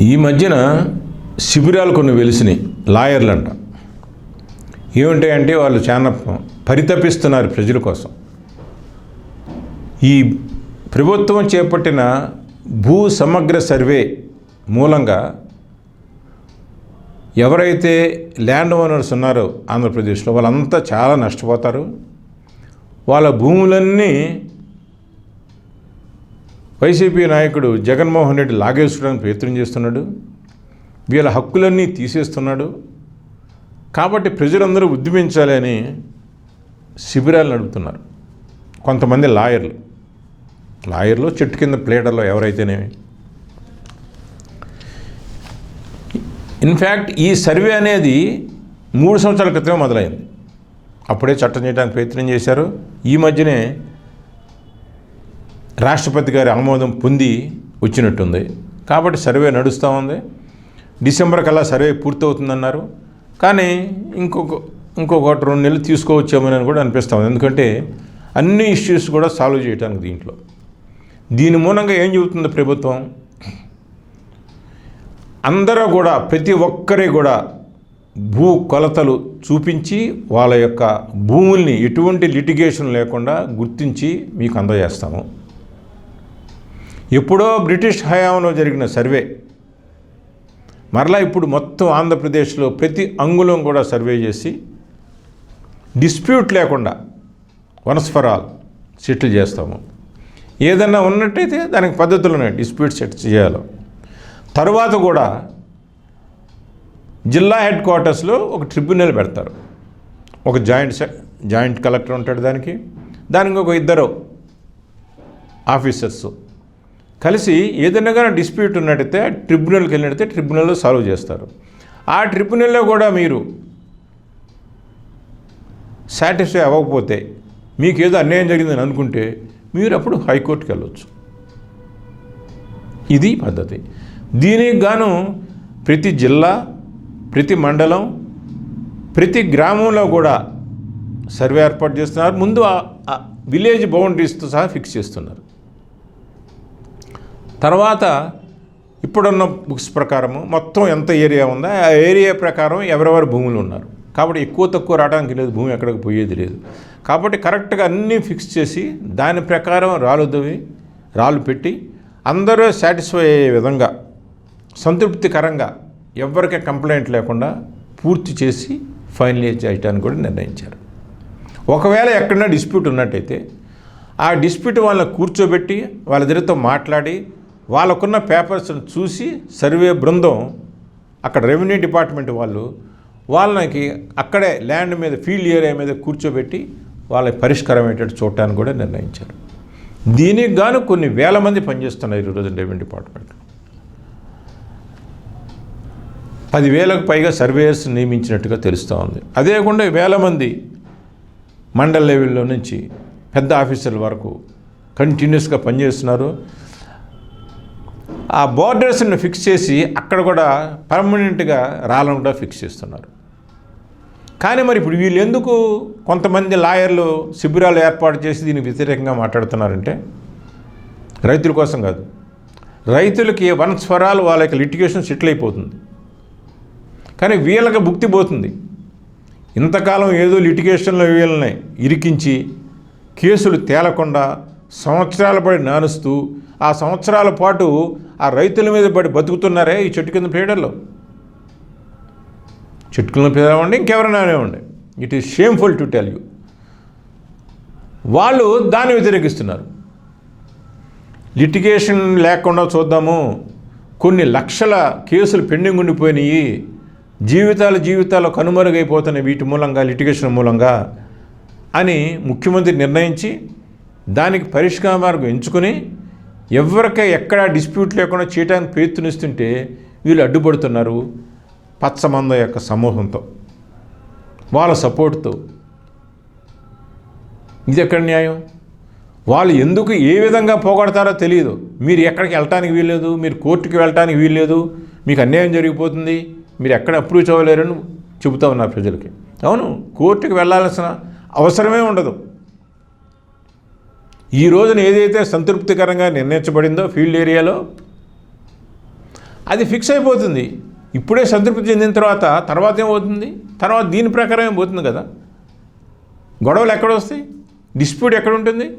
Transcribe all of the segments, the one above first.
ఈ మధ్యన శిబిరాలు కొన్ని వెలిసినాయి లాయర్లు అంట ఏముంటాయంటే వాళ్ళు చాలా పరితపిస్తున్నారు ప్రజల కోసం. ఈ ప్రభుత్వం చేపట్టిన భూ సమగ్ర సర్వే మూలంగా ఎవరైతే ల్యాండ్ ఓనర్స్ ఉన్నారో ఆంధ్రప్రదేశ్లో వాళ్ళంతా చాలా నష్టపోతారు. వాళ్ళ భూములన్నీ వైసీపీ నాయకుడు జగన్మోహన్ రెడ్డి లాగేసుకోవడానికి ప్రయత్నం చేస్తున్నాడు. వీళ్ళ హక్కులన్నీ తీసేస్తున్నాడు. కాబట్టి ప్రజలందరూ ఉద్యమించాలని శిబిరాలు నడుపుతున్నారు. కొంతమంది లాయర్లు. లాయర్లు చెట్టు కింద ప్లేటర్లో ఎవరైతేనేమి ఇన్ఫ్యాక్ట్ ఈ సర్వే అనేది మూడు సంవత్సరాల క్రితమే మొదలైంది. అప్పుడే చట్టం చేయడానికి ప్రయత్నం చేశారు. ఈ మధ్యనే రాష్ట్రపతి గారి ఆమోదం పొంది వచ్చినట్టుంది. కాబట్టి సర్వే నడుస్తూ ఉంది. డిసెంబర్ కల్లా సర్వే పూర్తవుతుందన్నారు. కానీ ఇంకొక ఇంకొకటి రెండు నెలలు తీసుకోవచ్చామని కూడా అనిపిస్తూ ఉంది. ఎందుకంటే అన్ని ఇష్యూస్ కూడా సాల్వ్ చేయడానికి దీంట్లో. దీని మూలంగా ఏం చెబుతుంది ప్రభుత్వం? అందరూ కూడా ప్రతి ఒక్కరి కూడా భూ కొలతలు చూపించి వాళ్ళ యొక్క భూముల్ని ఎటువంటి లిటిగేషన్ లేకుండా గుర్తించి మీకు అందజేస్తాము. ఎప్పుడో బ్రిటిష్ హయాంలో జరిగిన సర్వే. మరలా ఇప్పుడు మొత్తం ఆంధ్రప్రదేశ్లో ప్రతి అంగుళం కూడా సర్వే చేసి డిస్ప్యూట్ లేకుండా వన్స్ ఫర్ ఆల్ సెటిల్ చేస్తాము. ఏదన్నా ఉన్నట్టయితే దానికి పద్ధతులు ఉన్నాయి డిస్ప్యూట్ సెట్ చేయాలి. తర్వాత కూడా జిల్లా హెడ్ క్వార్టర్స్లో ఒక ట్రిబ్యునల్ పెడతారు. ఒక జాయింట్ జాయింట్ కలెక్టర్ ఉంటాడు దానికి. దానికి ఒక ఇద్దరు ఆఫీసర్స్. కలిసి ఏదైనా కానీ డిస్ప్యూట్ ఉన్నట్టయితే ట్రిబ్యునల్కి వెళ్ళినట్టయితే ట్రిబ్యునల్లో సాల్వ్ చేస్తారు. ఆ ట్రిబ్యునల్లో కూడా మీరు సాటిస్ఫై అవ్వకపోతే మీకు ఏదో అన్యాయం జరిగిందని అనుకుంటే మీరు అప్పుడు హైకోర్టుకి వెళ్ళొచ్చు. ఇది పద్ధతి. దీనికి గాను ప్రతి జిల్లా ప్రతి మండలం ప్రతి గ్రామంలో కూడా సర్వే ఏర్పాటు చేస్తున్నారు. ముందు ఆ- విలేజ్ బౌండరీస్తో సహా ఫిక్స్ చేస్తున్నారు. తర్వాత ఇప్పుడున్న బుక్స్ ప్రకారము మొత్తం ఎంత ఏరియా ఉందో ఆ ఏరియా ప్రకారం ఎవరెవరు భూములు ఉన్నారు. కాబట్టి ఎక్కువ తక్కువ రావడానికి లేదు భూమి ఎక్కడికి పోయేది లేదు. కాబట్టి కరెక్ట్గా అన్నీ ఫిక్స్ చేసి దాని ప్రకారం రాళ్ళు దవ్వి రాళ్ళు పెట్టి అందరూ సాటిస్ఫై అయ్యే విధంగా సంతృప్తికరంగా ఎవరికి కంప్లైంట్ లేకుండా పూర్తి చేసి ఫైనలైజ్ చేయడానికి కూడా నిర్ణయించారు. ఒకవేళ ఎక్కడన్నా డిస్ప్యూట్ ఉన్నట్టయితే ఆ డిస్ప్యూట్ వాళ్ళని కూర్చోబెట్టి వాళ్ళ దగ్గరతో మాట్లాడి వాళ్ళకున్న పేపర్స్ని చూసి సర్వే బృందం అక్కడ రెవెన్యూ డిపార్ట్మెంట్ వాళ్ళు వాళ్ళకి అక్కడే ల్యాండ్ మీద ఫీల్డ్ ఏరియా మీద కూర్చోబెట్టి వాళ్ళ పరిష్కారం ఏంటంటే చూడటానికి కూడా నిర్ణయించారు. దీనికి గాను కొన్ని వేల మంది పనిచేస్తున్నారు ఈరోజు రెవెన్యూ డిపార్ట్మెంట్. పదివేలకు పైగా సర్వేయర్స్ నియమించినట్టుగా తెలుస్తూ ఉంది. అదేకాకుండా వేల మంది మండల్ లెవెల్లో నుంచి పెద్ద ఆఫీసర్ల వరకు కంటిన్యూస్గా పనిచేస్తున్నారు. ఆ బోర్డర్స్ని ఫిక్స్ చేసి అక్కడ కూడా పర్మనెంట్గా రాళ్ళను కూడా ఫిక్స్ చేస్తున్నారు. కానీ మరి ఇప్పుడు వీళ్ళు ఎందుకు కొంతమంది లాయర్లు శిబిరాలు ఏర్పాటు చేసి దీనికి వ్యతిరేకంగా మాట్లాడుతున్నారంటే రైతుల కోసం కాదు. రైతులకి వన్ స్వరాలు వాళ్ళ యొక్క లిటిగేషన్ సెటిల్ అయిపోతుంది. కానీ వీళ్ళకి భుక్తి పోతుంది. ఇంతకాలం ఏదో లిటిగేషన్లో వీళ్ళని ఇరికించి కేసులు తేలకుండా సంవత్సరాల పడి నానుస్తూ ఆ సంవత్సరాల పాటు ఆ రైతుల మీద పడి బతుకుతున్నారే ఈ చెట్టు కింద పీడల్లో చెట్టు కింద పీడవండి ఇంకెవరైనా ఉండే it is shameful to tell you వాళ్ళు దాన్ని వ్యతిరేకిస్తున్నారు. లిటిగేషన్ లేకుండా చూద్దాము. కొన్ని లక్షల కేసులు పెండింగ్ ఉండిపోయినాయి. జీవితాలు జీవితాలు కనుమరుగైపోతున్నాయి వీటి మూలంగా లిటిగేషన్ మూలంగా అని ముఖ్యమంత్రి నిర్ణయించి దానికి పరిష్కార మార్గం ఎంచుకొని ఎవరికై ఎక్కడా డిస్ప్యూట్ లేకుండా చేయడానికి ప్రయత్నిస్తుంటే వీళ్ళు అడ్డుపడుతున్నారు పచ్చమంద యొక్క సమూహంతో వాళ్ళ సపోర్ట్తో. ఇది ఎక్కడ న్యాయం? వాళ్ళు ఎందుకు ఏ విధంగా పోగొడతారో తెలియదు మీరు ఎక్కడికి వెళ్ళటానికి వీల్లేదు మీరు కోర్టుకి వెళ్ళటానికి వీల్లేదు మీకు అన్యాయం జరిగిపోతుంది మీరు ఎక్కడ అప్రూవ్ అవ్వలేరని చెబుతా ఉన్నారు ప్రజలకి. అవును కోర్టుకి వెళ్ళాల్సిన అవసరమే ఉండదు. ఈ రోజున ఏదైతే సంతృప్తికరంగా నిర్ణయించబడిందో ఫీల్డ్ ఏరియాలో అది ఫిక్స్ అయిపోతుంది. ఇప్పుడే సంతృప్తి చెందిన తర్వాత తర్వాత ఏమవుతుంది? తర్వాత దీని ప్రకారం ఏమవుతుంది పోతుంది కదా? గొడవలు ఎక్కడ వస్తాయి? డిస్ప్యూట్ ఎక్కడ ఉంటుంది?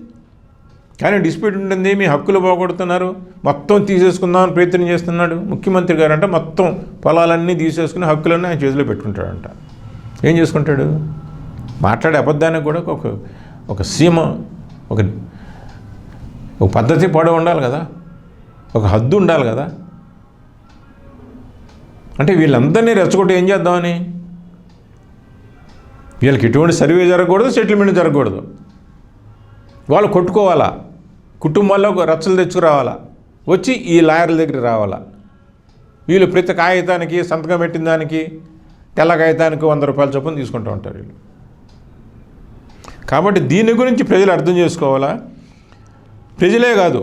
కానీ డిస్ప్యూట్ ఉంటుంది మీ హక్కులు పోగొడుతున్నారు మొత్తం తీసేసుకుందామని ప్రయత్నం చేస్తున్నాడు. ముఖ్యమంత్రి గారు అంటే మొత్తం పొలాలన్నీ తీసేసుకుని హక్కులన్నీ ఆయన చేతిలో పెట్టుకుంటాడంట. ఏం చేసుకుంటాడు? మాట్లాడే అబద్ధానికి కూడా ఒక ఒక సీమ ఒక ఒక పద్ధతి పొడవు ఉండాలి కదా. ఒక హద్దు ఉండాలి కదా. అంటే వీళ్ళందరినీ రెచ్చగొట్టి ఏం చేద్దామని? వీళ్ళకి ఎటువంటి సర్వే జరగకూడదు సెటిల్మెంట్ జరగకూడదు. వాళ్ళు కొట్టుకోవాలా? కుటుంబాల్లో ఒక రచ్చలు తెచ్చుకురావాలా? వచ్చి ఈ లాయర్ల దగ్గర రావాలా? వీళ్ళు ప్రతి కాగితానికి సంతకం పెట్టిన దానికి తెల్ల కాగితానికి వంద రూపాయల చొప్పున తీసుకుంటూ ఉంటారు వీళ్ళు. కాబట్టి దీని గురించి ప్రజలు అర్థం చేసుకోవాలా? ప్రజలే కాదు.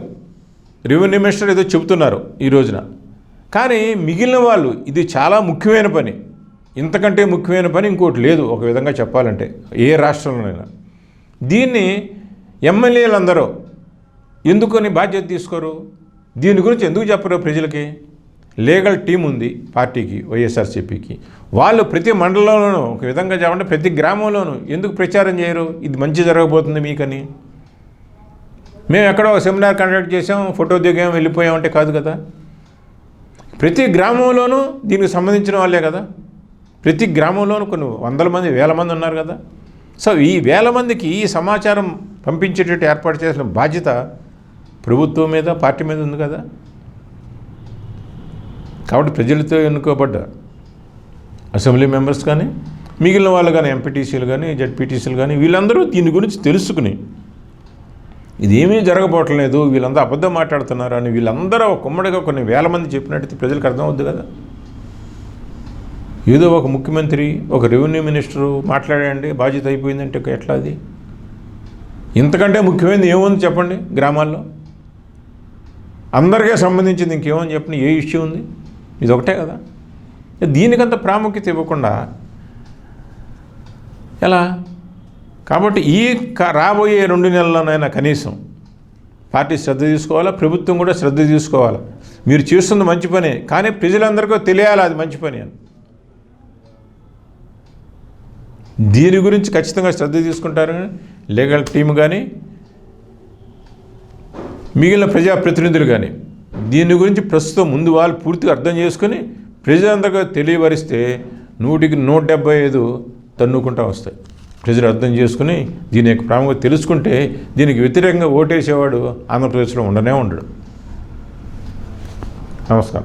రెవెన్యూ మినిస్టర్ ఏదో చెబుతున్నారు ఈ రోజున. కానీ మిగిలిన వాళ్ళు ఇది చాలా ముఖ్యమైన పని. ఇంతకంటే ముఖ్యమైన పని ఇంకోటి లేదు ఒక విధంగా చెప్పాలంటే ఏ రాష్ట్రంలోనైనా. దీన్ని ఎమ్మెల్యేలందరూ ఎందుకని బాధ్యత తీసుకోరు? దీని గురించి ఎందుకు చెప్పరు ప్రజలకి? లీగల్ టీం ఉంది పార్టీకి వైఎస్ఆర్సీపీకి. వాళ్ళు ప్రతి మండలంలోనూ ఒక విధంగా చెప్పండి ప్రతి గ్రామంలోనూ ఎందుకు ప్రచారం చేయరు? ఇది మంచి జరగబోతుంది మీకని. మేము ఎక్కడో సెమినార్ కండక్ట్ చేసాం ఫోటో దిగాం వెళ్ళిపోయాం అంటే కాదు కదా. ప్రతి గ్రామంలోనూ దీనికి సంబంధించిన వాళ్ళే కదా. ప్రతి గ్రామంలోనూ కొన్ని వందల మంది వేల మంది ఉన్నారు కదా. సో ఈ వేల మందికి ఈ సమాచారం పంపించేటట్టు ఏర్పాటు చేసిన బాధ్యత ప్రభుత్వం మీద పార్టీ మీద ఉంది కదా. కాబట్టి ప్రజలతో ఎన్నుకోబడ్డ అసెంబ్లీ మెంబర్స్ కానీ మిగిలిన వాళ్ళు కానీ ఎంపీటీసీలు కానీ జడ్పీటీసీలు కానీ వీళ్ళందరూ దీని గురించి తెలుసుకుని ఇదేమీ జరగబోవట్లేదు వీళ్ళందరూ అబద్ధం మాట్లాడుతున్నారు అని వీళ్ళందరూ ఒక కుమ్మడిగా కొన్ని వేల మంది చెప్పినట్టు ప్రజలకు అర్థమవుద్ది కదా. ఏదో ఒక ముఖ్యమంత్రి ఒక రెవెన్యూ మినిస్టరు మాట్లాడండి బాధ్యత అయిపోయిందంటే ఎట్లా అది? ఇంతకంటే ముఖ్యమైనది ఏముంది చెప్పండి గ్రామాల్లో? అందరికీ సంబంధించింది ఇంకేమని చెప్పండి ఏ ఇష్యూ ఉంది? ఇది ఒకటే కదా. దీనికంత ప్రాముఖ్యత ఇవ్వకుండా ఎలా? కాబట్టి ఈ క- రాబోయే రెండు నెలల్లోనైనా కనీసం పార్టీ శ్రద్ధ తీసుకోవాలా? ప్రభుత్వం కూడా శ్రద్ధ తీసుకోవాలా? మీరు చేస్తుంది మంచి పనే. కానీ ప్రజలందరికీ తెలియాలి అది మంచి పని అని? దీని గురించి ఖచ్చితంగా శ్రద్ధ తీసుకుంటారని లీగల్ టీం కానీ మిగిలిన ప్రజాప్రతినిధులు కానీ దీని గురించి ప్రస్తుతం ముందు వాళ్ళు పూర్తిగా అర్థం చేసుకొని ప్రజలందరికీ తెలియవరిస్తే నూటికి నూట డెబ్బై ఐదు తన్నుకుంటా వస్తాయి. ప్రజలు అర్థం చేసుకుని దీని యొక్క ప్రాముఖ్యత తెలుసుకుంటే దీనికి వ్యతిరేకంగా ఓటేసేవాడు ఆంధ్రప్రదేశ్లో ఉండనే ఉండడు. నమస్కారం.